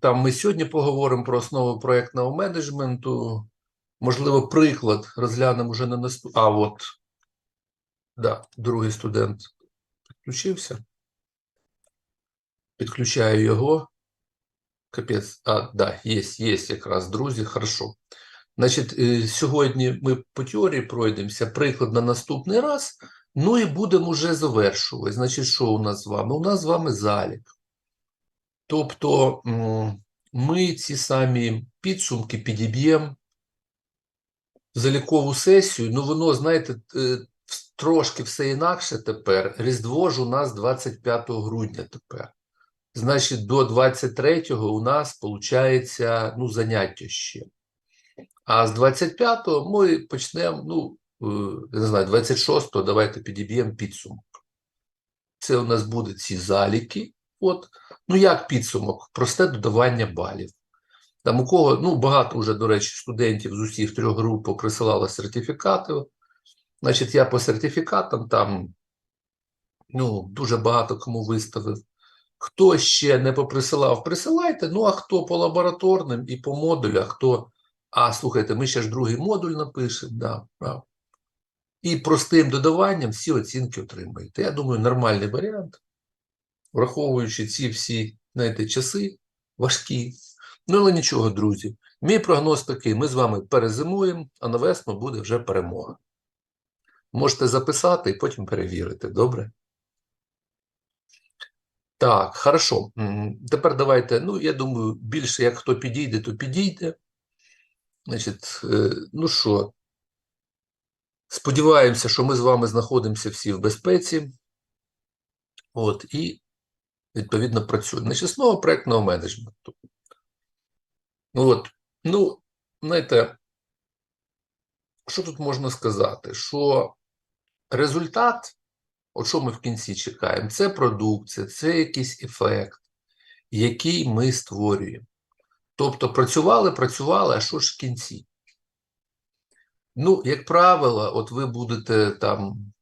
Там ми сьогодні поговоримо про основи проєктного менеджменту. Можливо, приклад розглянемо вже на наступ... А от, да, другий студент підключився. Підключаю його. Капець. А, да, є, є якраз, друзі, хорошо. Значить, е, сьогодні ми по теорії пройдемося, приклад на наступний раз, ну і будемо вже завершувати. Значить, що у нас з вами? У нас з вами залік. Тобто ми ці самі підсумки підіб'ємо залікову сесію, ну воно, знаєте, е, трошки все інакше тепер. Різдво ж у нас 25 грудня тепер. Значить, до 23-го у нас виходить ну, заняття ще. А з 25-го ми почнемо, ну, е, не знаю, 26-го давайте підіб'ємо підсумок. Це у нас будуть ці заліки. От. Ну, як підсумок? Просте додавання балів. Там у кого, ну, багато вже, до речі, студентів з усіх трьох груп поприсилали сертифікати. Значить, я по сертифікатам там, ну, дуже багато кому виставив. Хто ще не поприсилав, присилайте. Ну, а хто по лабораторним і по модулях, хто. А, слухайте, ми ще ж другий модуль напишемо, да. І простим додаванням всі оцінки отримаєте. Я думаю, нормальний варіант, враховуючи ці всі, знаєте, часи важкі. Ну, але нічого, друзі. Мій прогноз такий: ми з вами перезимуємо, а на весну буде вже перемога. Можете записати і потім перевірити, добре? Так, хорошо. Тепер давайте, ну, я думаю, більше як хто підійде, то підійде. Значить, е, ну що, сподіваємося, що ми з вами знаходимося всі в безпеці. От, і, відповідно, працюємо. Значить, основа проєктного менеджменту. Ну, от, ну, знаєте, що тут можна сказати? Що результат, от що ми в кінці чекаємо, це продукція, це якийсь ефект, який ми створюємо. Тобто працювали, працювали, а що ж в кінці? Ну, як правило, от ви будете там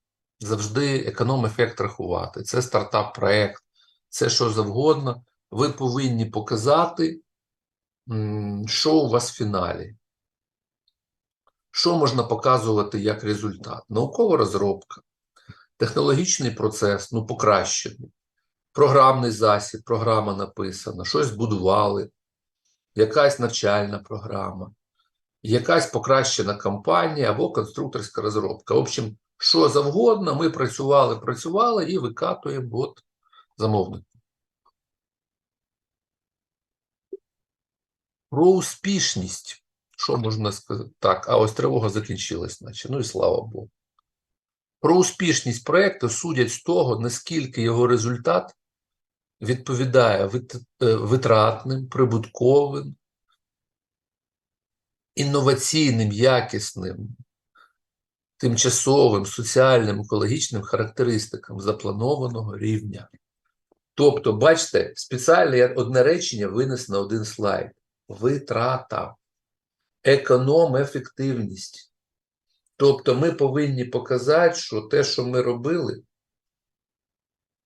завжди економ-ефект рахувати. Це стартап-проект, це що завгодно. Ви повинні показати, що у вас в фіналі. Що можна показувати як результат? Наукова розробка, технологічний процес, ну, покращений, програмний засіб, програма написана, щось збудували, якась навчальна програма, якась покращена кампанія або конструкторська розробка. В общем, що завгодно, ми працювали, працювали і викатуємо от замовнику. Про успішність. Що можна сказати? Так, а ось тривога закінчилась, наче. Ну і слава Богу. Про успішність проєкту судять з того, наскільки його результат відповідає е, витратним, прибутковим, інноваційним, якісним, тимчасовим, соціальним, екологічним характеристикам запланованого рівня. Тобто, бачите, спеціально я одне речення винес на один слайд. Витрата, економ-ефективність. Тобто ми повинні показати, що те, що ми робили,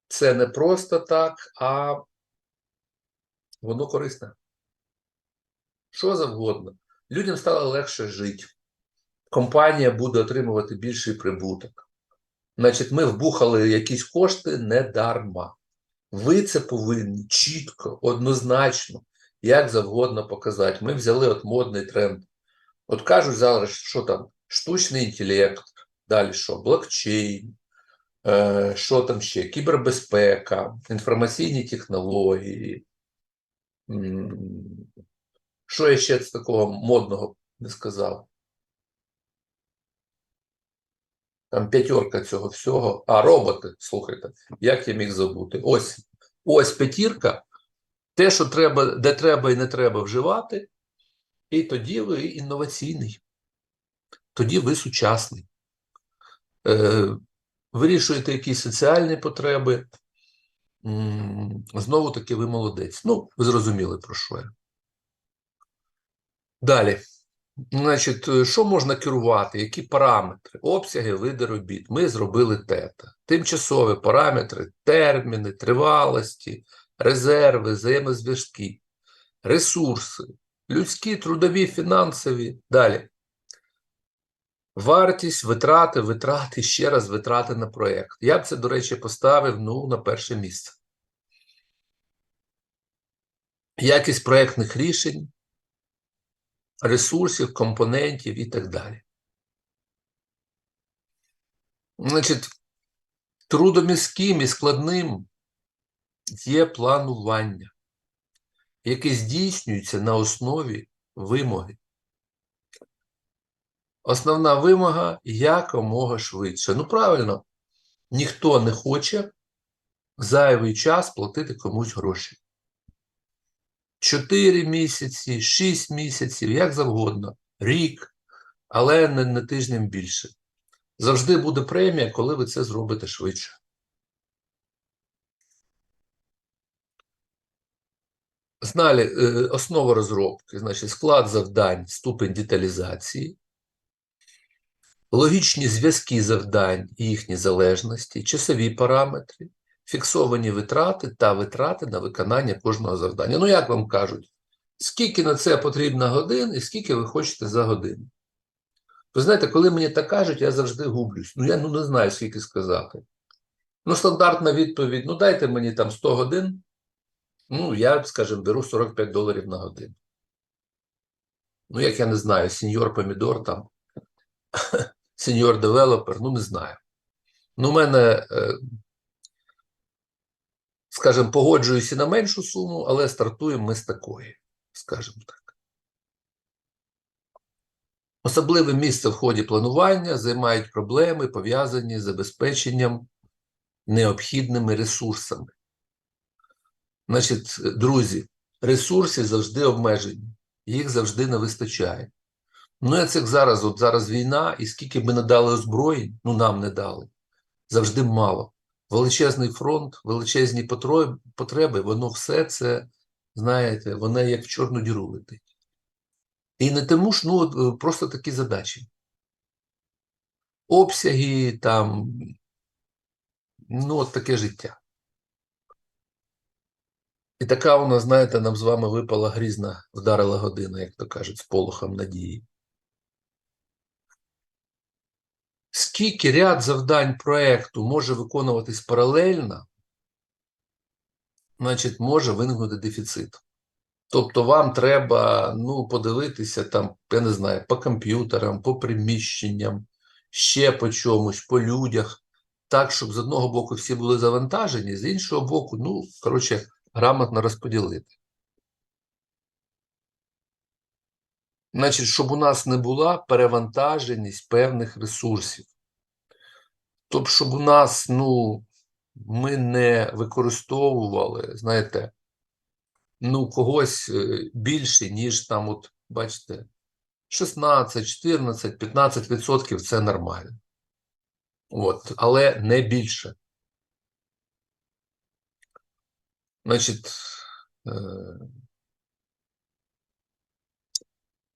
це не просто так, а воно корисне. Що завгодно. Людям стало легше жити. Компанія буде отримувати більший прибуток. Значить, ми вбухали якісь кошти не дарма. Ви це повинні чітко, однозначно, як завгодно показати. Ми взяли от модний тренд. От кажуть зараз, що там штучний інтелект, далі що, блокчейн, е, що там ще, кібербезпека, інформаційні технології. Що я ще з такого модного не сказав? Там п'ятерка цього всього. А роботи, слухайте, як я міг забути? Ось, ось п'ятірка. Те, що треба, де треба і не треба вживати, і тоді ви інноваційний. Тоді ви сучасний. Е, вирішуєте якісь соціальні потреби. Знову таки, ви молодець. Ну, ви зрозуміли, про що я. Далі. Значить, е, що можна керувати? Які параметри? Обсяги, види робіт. Ми зробили тета. Тимчасові параметри, терміни, тривалості, резерви, взаємозв'язки. ресурси, людські, трудові, фінансові. Далі. Вартість, витрати, витрати, ще раз витрати на проєкт. Я б це, до речі, поставив ну, на перше місце. Якість проєктних рішень, ресурсів, компонентів і так далі. Значить, трудоміським і складним є планування, яке здійснюється на основі вимоги. Основна вимога якомога швидше. Ну, правильно, ніхто не хоче зайвий час платити комусь гроші. 4 місяці, 6 місяців, як завгодно, рік, але не, не тижнем більше. Завжди буде премія, коли ви це зробите швидше. Знали е, основа розробки, значить, склад завдань, ступень деталізації, логічні зв'язки завдань і їхні залежності, часові параметри, фіксовані витрати та витрати на виконання кожного завдання. Ну, як вам кажуть, скільки на це потрібно годин і скільки ви хочете за годину? Ви знаєте, коли мені так кажуть, я завжди гублюсь. Ну, я ну, не знаю, скільки сказати. Ну, стандартна відповідь: ну, дайте мені там 100 годин. Ну, я, скажімо, беру 45 доларів на годину. Ну, як я не знаю, сеньор помідор там, сеньор девелопер, ну, не знаю. Ну, у мене, е, скажімо, погоджуюся на меншу суму, але стартуємо ми з такої, скажімо так. Особливе місце в ході планування займають проблеми, пов'язані з забезпеченням необхідними ресурсами. Значить, друзі, ресурси завжди обмежені, їх завжди не вистачає. Ну, я цих зараз, от зараз війна, і скільки б ми не дали озброєнь, ну нам не дали, завжди мало. Величезний фронт, величезні потреби, воно все це, знаєте, воно як в чорну діру летить. І не тому ж, ну, просто такі задачі. Обсяги там, ну, от таке життя. І така у нас, знаєте, нам з вами випала грізна, вдарила година, як то кажуть, з полохом надії. Скільки ряд завдань проєкту може виконуватись паралельно, значить, може виникнути дефіцит. Тобто вам треба ну, подивитися там, я не знаю, по комп'ютерам, по приміщенням, ще по чомусь, по людях, так, щоб з одного боку всі були завантажені, з іншого боку, ну, коротше, грамотно розподілити. Значить, щоб у нас не була перевантаженість певних ресурсів. Тобто, щоб у нас, ну, ми не використовували, знаєте, ну, когось е, більше, ніж там, от, бачите, 16, 14, 15 відсотків це нормально. От, але не більше. Значить, е,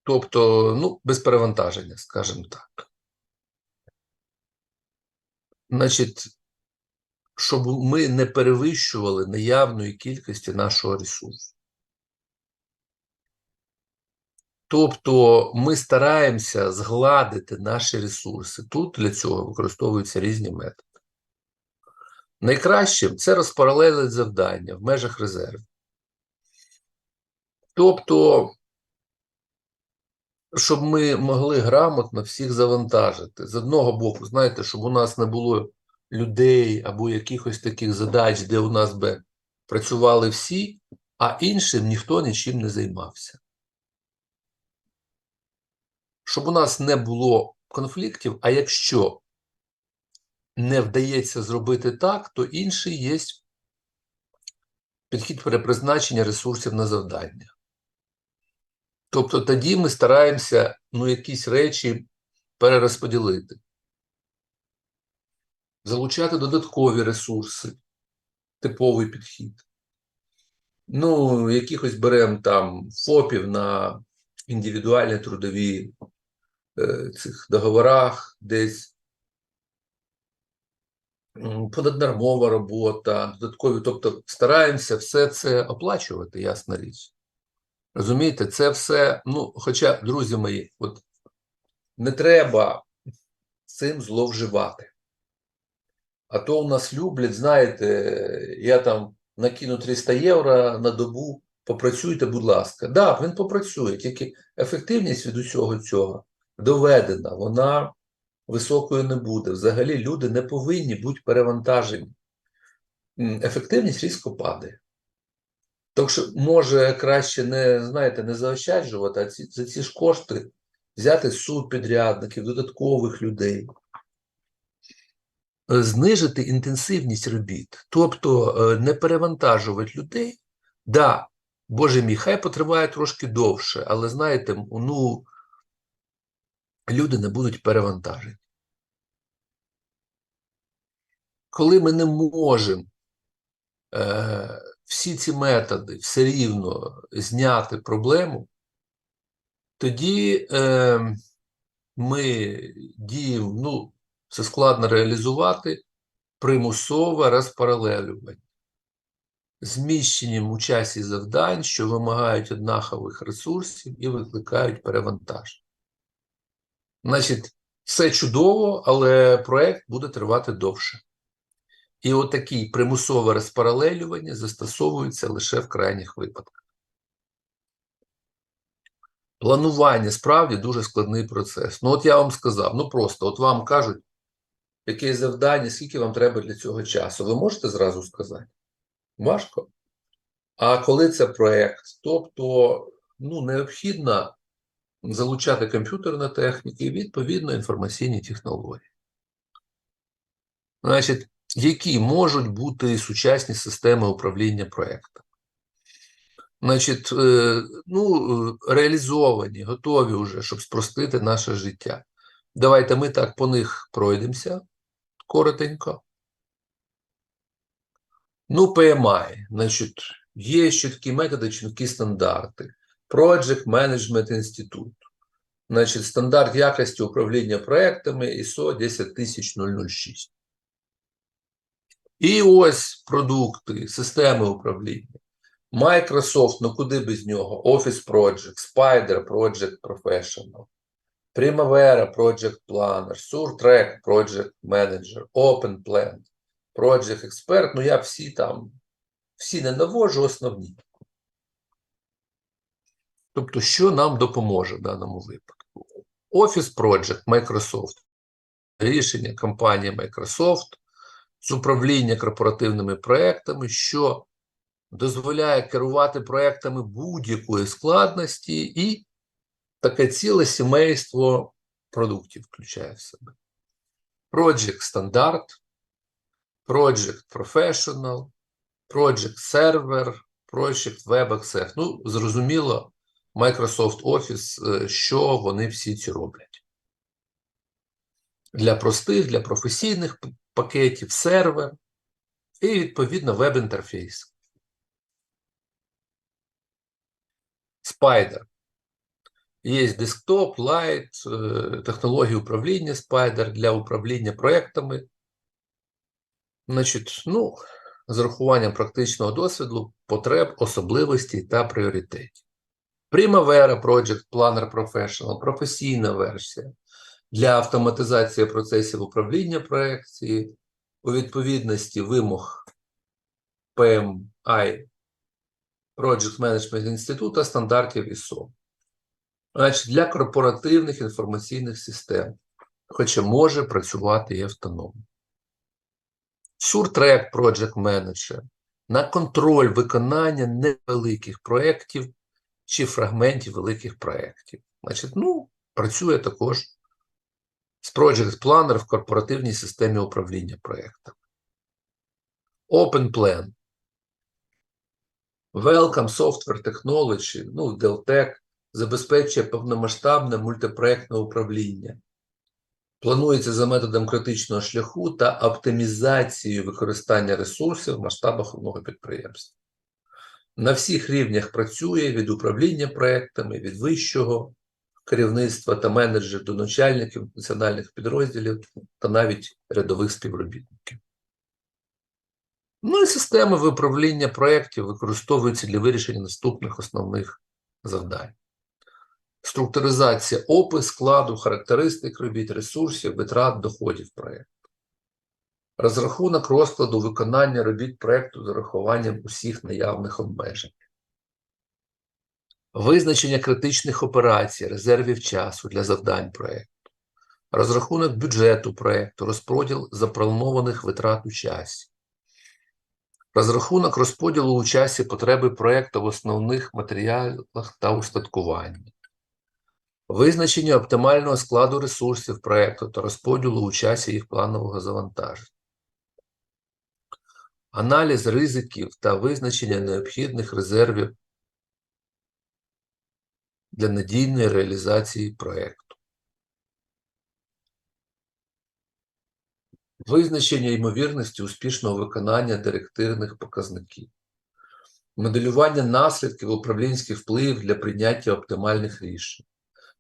тобто, ну, без перевантаження, скажімо так. Значить, щоб ми не перевищували наявної кількості нашого ресурсу. Тобто ми стараємося згладити наші ресурси. Тут для цього використовуються різні методи. Найкращим це розпаралелить завдання в межах резерву. Тобто, щоб ми могли грамотно всіх завантажити. З одного боку, знаєте, щоб у нас не було людей або якихось таких задач, де у нас би працювали всі, а іншим ніхто нічим не займався. Щоб у нас не було конфліктів, а якщо не вдається зробити так, то інший є підхід перепризначення ресурсів на завдання. Тобто тоді ми стараємося ну, якісь речі перерозподілити, залучати додаткові ресурси, типовий підхід. Ну, якихось беремо там ФОПів на індивідуальні трудові е, цих договорах, десь понаднормова робота, додаткові, тобто стараємося все це оплачувати, ясна річ. Розумієте, це все, ну, хоча, друзі мої, от не треба цим зловживати. А то у нас люблять, знаєте, я там накину 300 євро на добу, попрацюйте, будь ласка. Так, да, він попрацює, тільки ефективність від усього цього доведена, вона високою не буде. Взагалі люди не повинні бути перевантажені. Ефективність різко падає. Так що може краще не, знаєте, не заощаджувати, а ці, за ці ж кошти взяти субпідрядників, додаткових людей, Е, знижити інтенсивність робіт, тобто е, не перевантажувати людей. Да, Боже мій, хай потриває трошки довше, але знаєте, ну, люди не будуть перевантажені. Коли ми не можемо е, всі ці методи все рівно зняти проблему, тоді е, ми діємо, ну, це складно реалізувати, примусове розпаралелювання. Зміщенням у часі завдань, що вимагають однакових ресурсів і викликають перевантаження. Значить, все чудово, але проєкт буде тривати довше. І отакі примусове розпаралелювання застосовуються лише в крайніх випадках. Планування справді дуже складний процес. Ну, от я вам сказав, ну просто, от вам кажуть, яке завдання, скільки вам треба для цього часу. Ви можете зразу сказати? Важко. А коли це проєкт, тобто ну, необхідно залучати комп'ютерну техніку і відповідно інформаційні технології. Значить, які можуть бути сучасні системи управління проєктом? Значить, е, ну, реалізовані, готові вже, щоб спростити наше життя. Давайте ми так по них пройдемося коротенько. Ну, PMI, значить, є чіткі методи, чіткі стандарти. Project Management Institute. Значить, стандарт якості управління проектами ISO 10006. І ось продукти, системи управління. Microsoft, ну куди без нього? Office Project, Spider Project Professional, Primavera Project Planner, SurTrack Project Manager, OpenPlan, Project Expert. Ну, я всі там, всі не наводжу, основні. Тобто, що нам допоможе в даному випадку? Office Project Microsoft, рішення компанії Microsoft з управління корпоративними проектами, що дозволяє керувати проектами будь-якої складності і таке ціле сімейство продуктів включає в себе. Project Standard, Project Professional, Project Server, Project Web Access. Ну, зрозуміло, Microsoft Office, що вони всі ці роблять. Для простих, для професійних пакетів, сервер і, відповідно, веб-інтерфейс. Spider. Є десктоп, лайт, технології управління Spider для управління проектами. Значить, ну, з урахуванням практичного досвіду, потреб, особливостей та пріоритетів. Primavera Project Planner Professional, професійна версія для автоматизації процесів управління проекції у відповідності вимог PMI Project Management Інституту стандартів ISO. Значить, для корпоративних інформаційних систем, хоча може працювати і автономно. SureTrack Project Manager на контроль виконання невеликих проєктів чи фрагментів великих проєктів. Значить, ну, працює також з Project Planner в корпоративній системі управління проєктами. OpenPlan. Welcome Software Technology, ну, Deltec, забезпечує повномасштабне мультипроєктне управління. Планується за методом критичного шляху та оптимізацією використання ресурсів в масштабах одного підприємства. На всіх рівнях працює від управління проектами, від вищого керівництва та менеджерів до начальників національних підрозділів та навіть рядових співробітників. Ну і системи виправління проєктів використовуються для вирішення наступних основних завдань. Структуризація опис складу, характеристик робіт, ресурсів, витрат, доходів проєкту. Розрахунок розкладу виконання робіт проєкту з урахуванням усіх наявних обмежень. Визначення критичних операцій, резервів часу для завдань проєкту. Розрахунок бюджету проєкту, розподіл запланованих витрат у часі. Розрахунок розподілу у часі потреби проєкту в основних матеріалах та устаткуванні. Визначення оптимального складу ресурсів проєкту та розподілу у часі їх планового завантаження. Аналіз ризиків та визначення необхідних резервів для надійної реалізації проєкту. Визначення ймовірності успішного виконання директивних показників. Моделювання наслідків управлінських впливів для прийняття оптимальних рішень.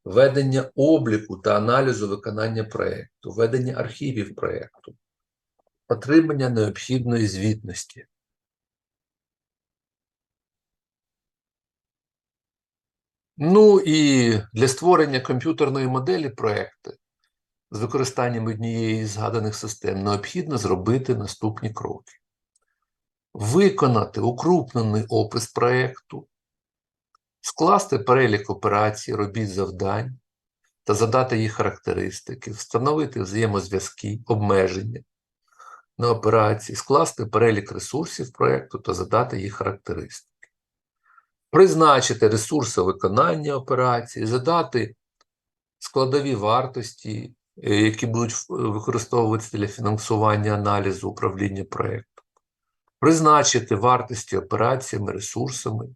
Ведення обліку та аналізу виконання проєкту, ведення архівів проєкту, отримання необхідної звітності. Ну і для створення комп'ютерної моделі проєкту з використанням однієї з згаданих систем необхідно зробити наступні кроки. Виконати укрупнений опис проєкту, скласти перелік операцій, робіт завдань та задати їх характеристики, встановити взаємозв'язки, обмеження на операції, скласти перелік ресурсів проєкту та задати їх характеристики. Призначити ресурси виконання операції, задати складові вартості, е, які будуть використовуватися для фінансування аналізу управління проєктом. Призначити вартості операціями, ресурсами,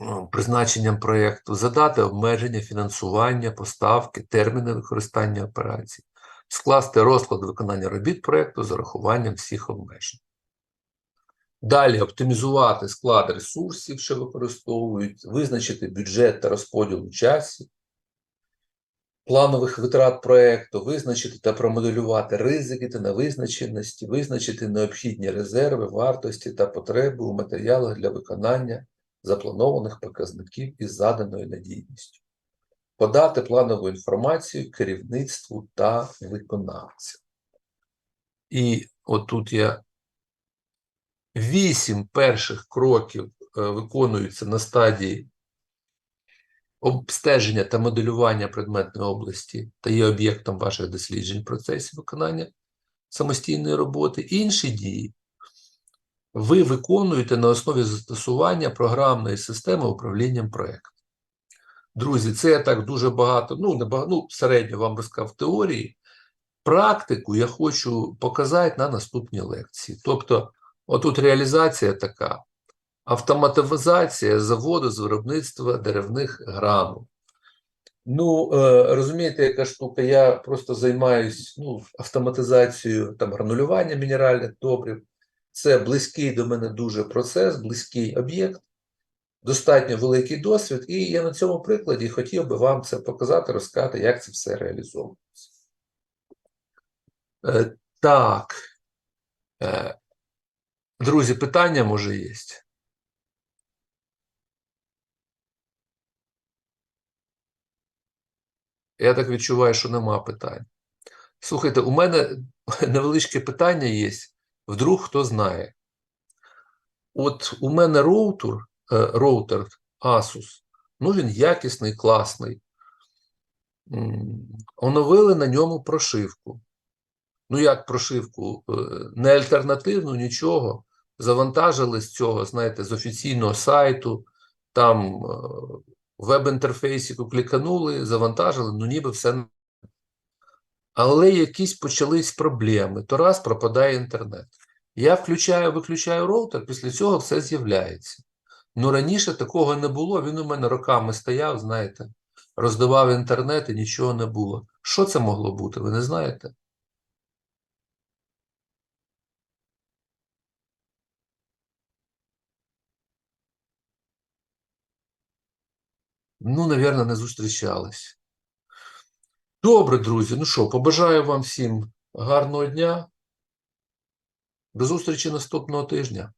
ну, призначенням проєкту, задати обмеження фінансування, поставки, терміни використання операцій, скласти розклад виконання робіт проєкту з урахуванням всіх обмежень. Далі оптимізувати склад ресурсів, що використовують, визначити бюджет та розподіл у часі, планових витрат проєкту, визначити та промоделювати ризики та невизначеності, визначити необхідні резерви, вартості та потреби у матеріалах для виконання запланованих показників із заданою надійністю, подати планову інформацію керівництву та виконавцям. І отут я вісім перших кроків е, виконуються на стадії обстеження та моделювання предметної області та є об'єктом ваших досліджень в процесі виконання самостійної роботи. Інші дії ви виконуєте на основі застосування програмної системи управлінням проєктом. Друзі, це я так дуже багато, ну, не багато, ну, середньо вам розказав теорії. Практику я хочу показати на наступній лекції. Тобто, отут реалізація така: автоматизація заводу з виробництва деревних гранул. Ну, е, розумієте, яка штука, я просто займаюсь ну, автоматизацією там, гранулювання мінеральних добрив. Це близький до мене дуже процес, близький об'єкт, достатньо великий досвід, і я на цьому прикладі хотів би вам це показати, розказати, як це все реалізовується. Е, Так. Друзі, питання може є? Я так відчуваю, що нема питань. Слухайте, у мене невеличке питання є. Вдруг хто знає. От у мене роутер, е, роутер Asus, ну він якісний, класний. Оновили на ньому прошивку. Ну, як прошивку? Е, Не альтернативну, нічого. Завантажили з цього, знаєте, з офіційного сайту, там е, веб-інтерфейсіку кліканули, завантажили, ну ніби все. Але якісь почались проблеми. То раз пропадає інтернет. Я включаю, виключаю роутер, після цього все з'являється. Ну раніше такого не було, він у мене роками стояв, знаєте, роздавав інтернет і нічого не було. Що це могло бути, ви не знаєте? Ну, напевно, не зустрічались. Добре, друзі. Ну що, побажаю вам всім гарного дня. До зустрічі наступного тижня.